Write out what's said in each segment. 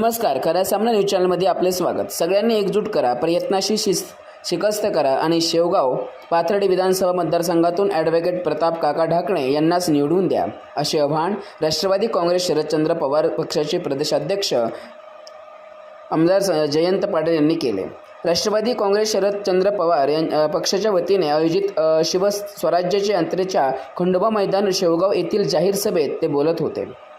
नमस्कार खऱ्या सामना न्यूज चॅनलमध्ये आपले स्वागत. सगळ्यांनी एकजूट करा प्रयत्नाशी शिस शिकस्त करा आणि शेवगाव पाथर्डी विधानसभा मतदारसंघातून ॲडव्होकेट प्रताप काका ढाकणे यांनाच निवडून द्या. असे आवाहन राष्ट्रवादी काँग्रेस शरदचंद्र पवार पक्षाचे प्रदेशाध्यक्ष आमदार जयंत पाटील यांनी केले. राष्ट्रवादी काँग्रेस शरदचंद्र पवार यां पक्षाच्या वतीने आयोजित अ, शिव यात्रेच्या खंडोबा मैदान शेवगाव येथील जाहीर सभेत ते बोलत होते.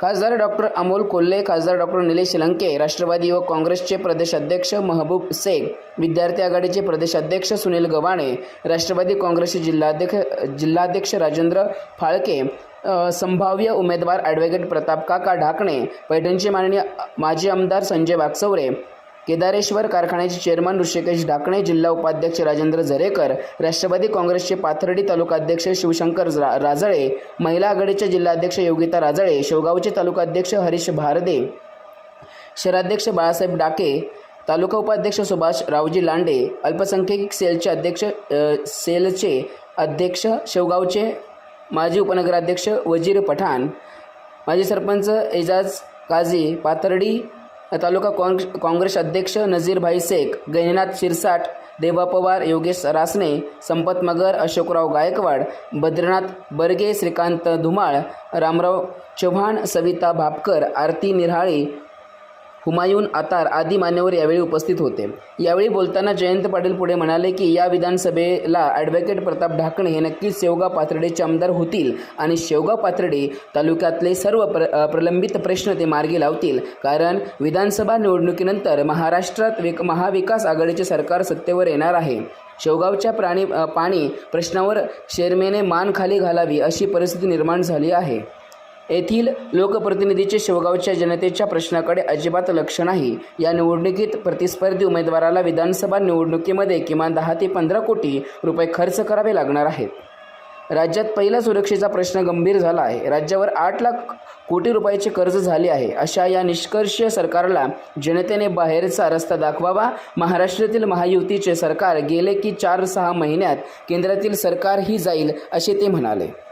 खासदार डॉक्टर अमोल कोल्हे खासदार डॉक्टर निलेश लंके राष्ट्रवादी व काँग्रेसचे प्रदेशाध्यक्ष महबूब शेख विद्यार्थी आघाडीचे प्रदेशाध्यक्ष सुनील गव्हाणे राष्ट्रवादी काँग्रेसचे जिल्हाध्यक्ष जिल्हाध्यक्ष राजेंद्र फाळके संभाव्य उमेदवार ॲडव्होकेट प्रताप काका ढाकणे पैठणचे माननीय माजी आमदार संजय वाकचौरे केदारेश्वर कारखान्याचे चेअरमन ऋषिकेश डाकणे जिल्हा उपाध्यक्ष राजेंद्र जरेकर राष्ट्रवादी काँग्रेसचे पाथर्डी तालुकाध्यक्ष शिवशंकर रा- राजळे महिला आघाडीचे जिल्हाध्यक्ष योगिता राजळे शेवगावचे तालुकाध्यक्ष हरीश भारदे शहराध्यक्ष बाळासाहेब डाके तालुका उपाध्यक्ष सुभाष रावजी लांडे अल्पसंख्याक सेलचे अध्यक्ष सेलचे अध्यक्ष शेवगावचे माजी उपनगराध्यक्ष वजीर पठाण माजी सरपंच एजाज काझी पाथर्डी तालुका काँग काँग्रेस अध्यक्ष नजीरभाई शेख गैनीनाथ शिरसाट देवा पवार योगेश रासने संपत मगर अशोकराव गायकवाड बद्रीनाथ बर्गे श्रीकांत धुमाळ रामराव चव्हाण सविता भापकर आरती निराळे हुमायून आतार आदी मान्यवर यावेळी उपस्थित होते. यावेळी बोलताना जयंत पाटील पुढे म्हणाले की या विधानसभेला ॲडव्होकेट प्रताप ढाकणे हे नक्कीच शेवगाव पाथर्डेचे आमदार होतील आणि शेवगाव पाथर्डे तालुक्यातले सर्व प्र प्रलंबित प्रश्न ते मार्गी लावतील. कारण विधानसभा निवडणुकीनंतर महाराष्ट्रात विक महाविकास आघाडीचे सरकार सत्तेवर येणार आहे. शेवगावच्या प्राणी पाणी प्रश्नावर शेरमेने मान खाली घालावी अशी परिस्थिती निर्माण झाली आहे. येथील लोकप्रतिनिधीचे शेवगावच्या जनतेच्या प्रश्नाकडे अजिबात लक्ष नाही. या निवडणुकीत प्रतिस्पर्धी उमेदवाराला विधानसभा निवडणुकीमध्ये किमान दहा ते पंधरा कोटी रुपये खर्च करावे लागणार आहेत. राज्यात पहिला सुरक्षेचा प्रश्न गंभीर झाला आहे. राज्यावर आठ लाख कोटी रुपयाचे कर्ज झाले आहे. अशा या निष्कर्ष सरकारला जनतेने बाहेरचा रस्ता दाखवावा. महाराष्ट्रातील महायुतीचे सरकार गेले की चार सहा महिन्यात केंद्रातील सरकारही जाईल असे ते म्हणाले.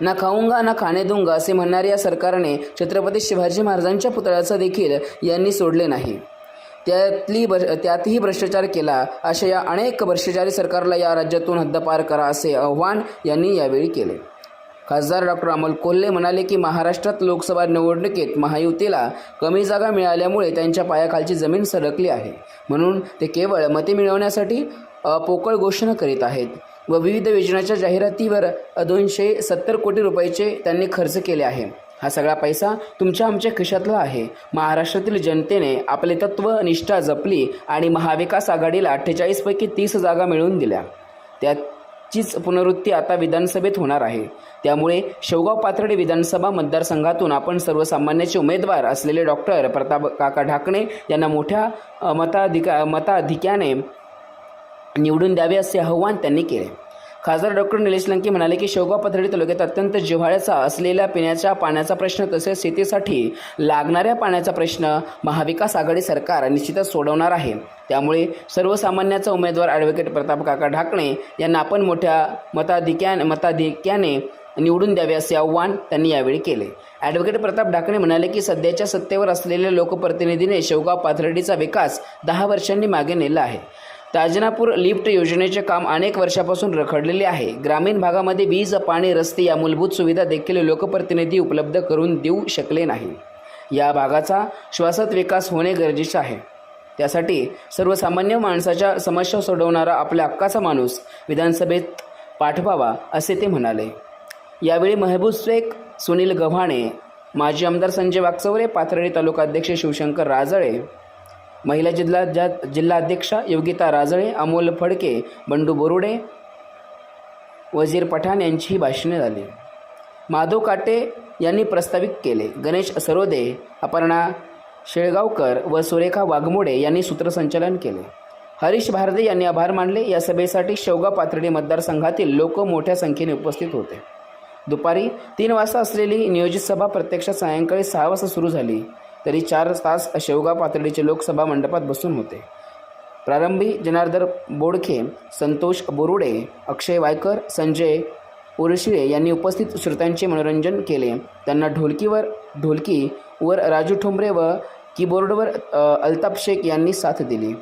ना खाऊंगा ना खाणे दूंगा असे म्हणणाऱ्या या सरकारने छत्रपती शिवाजी महाराजांच्या पुतळ्याचं देखील यांनी सोडले नाही. त्यातली ब त्यातही भ्रष्टाचार केला अशा या अनेक भ्रष्टाचारी सरकारला या राज्यातून हद्दपार करा असे आव्हान यांनी यावेळी केले. खासदार डॉक्टर अमोल कोल्हे म्हणाले की महाराष्ट्रात लोकसभा निवडणुकीत महायुतीला कमी जागा मिळाल्यामुळे त्यांच्या पायाखालची जमीन सरकली आहे. म्हणून ते केवळ मते मिळवण्यासाठी पोकळ घोषणा करीत आहेत. व विविध योजनांच्या जाहिरातीवर दोनशे सत्तर कोटी रुपयाचे त्यांनी खर्च केले आहे. हा सगळा पैसा तुमच्या आमच्या खिशातला आहे. महाराष्ट्रातील जनतेने आपले तत्व निष्ठा जपली आणि महाविकास आघाडीला अठ्ठेचाळीसपैकी तीस जागा मिळवून दिल्या. त्याचीच पुनरुत्ती आता विधानसभेत होणार आहे. त्यामुळे शेवगाव पाथर्डी विधानसभा मतदारसंघातून आपण सर्वसामान्याचे उमेदवार असलेले डॉक्टर प्रताप काका ढाकणे यांना मोठ्या मताधिका मताधिक्याने निवडून द्यावे असे आव्हान त्यांनी केले. खासदार डॉक्टर निलेश लंके म्हणाले की शेवगाव पाथर्डी तालुक्यात अत्यंत जिव्हाळ्याचा असलेल्या पिण्याच्या पाण्याचा प्रश्न तसेच शेतीसाठी लागणाऱ्या पाण्याचा प्रश्न महाविकास आघाडी सरकार निश्चितच सोडवणार आहे. त्यामुळे सर्वसामान्याचा उमेदवार ॲडव्होकेट प्रताप काका ढाकणे यांना आपण मोठ्या मताधिक्या मताधिक्याने निवडून द्यावे असे आव्हान त्यांनी यावेळी केले. ॲडव्होकेट प्रताप ढाकणे म्हणाले की सध्याच्या सत्तेवर असलेल्या लोकप्रतिनिधीने शेवगाव पाथर्डीचा विकास दहा वर्षांनी मागे नेला आहे. ताजनापूर लिफ्ट योजनेचे काम अनेक वर्षापासून रखडलेले आहे. ग्रामीण भागामध्ये वीज पाणी रस्ते या मूलभूत सुविधा देखील लोकप्रतिनिधी उपलब्ध करून देऊ शकले नाही या भागाचा श्वासत विकास होणे गरजेचे आहे. त्यासाठी सर्वसामान्य माणसाच्या समस्या सोडवणारा आपल्या हक्काचा माणूस विधानसभेत पाठवावा असे ते म्हणाले. यावेळी महबूब शेख सुनील गव्हाणे माजी आमदार संजय वाकचौरे पाथर्डी तालुकाध्यक्ष शिवशंकर राजळे महिला जिल्हा ज्या- जिल्हाध्यक्षा योगिता राजळे अमोल फडके बंडू बोरुडे वजीर पठाण यांचीही भाषणे झाली. माधव काटे यांनी प्रस्तावित केले. गणेश सरोदे अपर्णा शेळगावकर व सुरेखा वाघमोडे यांनी सूत्रसंचालन केले. हरीश भारदे यांनी आभार मानले. या सभेसाठी शेवगाव पाथर्डी मतदारसंघातील लोक मोठ्या संख्येने उपस्थित होते. दुपारी तीन वाजता असलेली नियोजित सभा प्रत्यक्षात सायंकाळी सहा वाजता सुरू झाली. तरी चार तास शेवगाव पातळीचे लोकसभा मंडपात बसून होते. प्रारंभी जनार्दन बोडखे संतोष बोरुडे अक्षय वायकर संजय उरशिळे यांनी उपस्थित श्रोत्यांचे मनोरंजन केले. त्यांना ढोलकीवर ढोलकी वर राजू ठोंबरे व कीबोर्डवर अ, अल्ताफ शेख यांनी साथ दिली.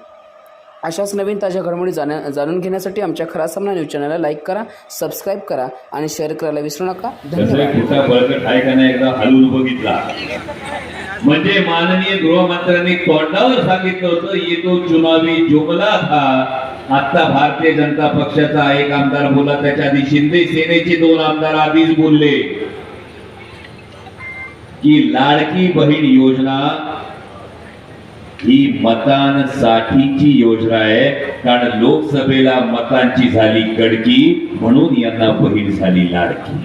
अशाच नवीन ताज्या घडामोडी जाण्या जाणून घेण्यासाठी आमच्या खरा सामना न्यूज चॅनलला लाईक करा सबस्क्राईब करा आणि शेअर करायला विसरू नका. धन्यवाद. म्हणजे माननीय गृहमंत्र्यांनी तोंडावर सांगितलं होतं येतो चुनावी जुमला था. आता भारतीय जनता पक्षाचा एक आमदार बोला त्याच्या आधी शिंदे सेनेचे दोन आमदार आधीच बोलले. की लाडकी बहीण योजना ही मतांसाठीची योजना आहे कारण लोकसभेला मतांची झाली गडकी म्हणून यांना बहीण झाली लाडकी.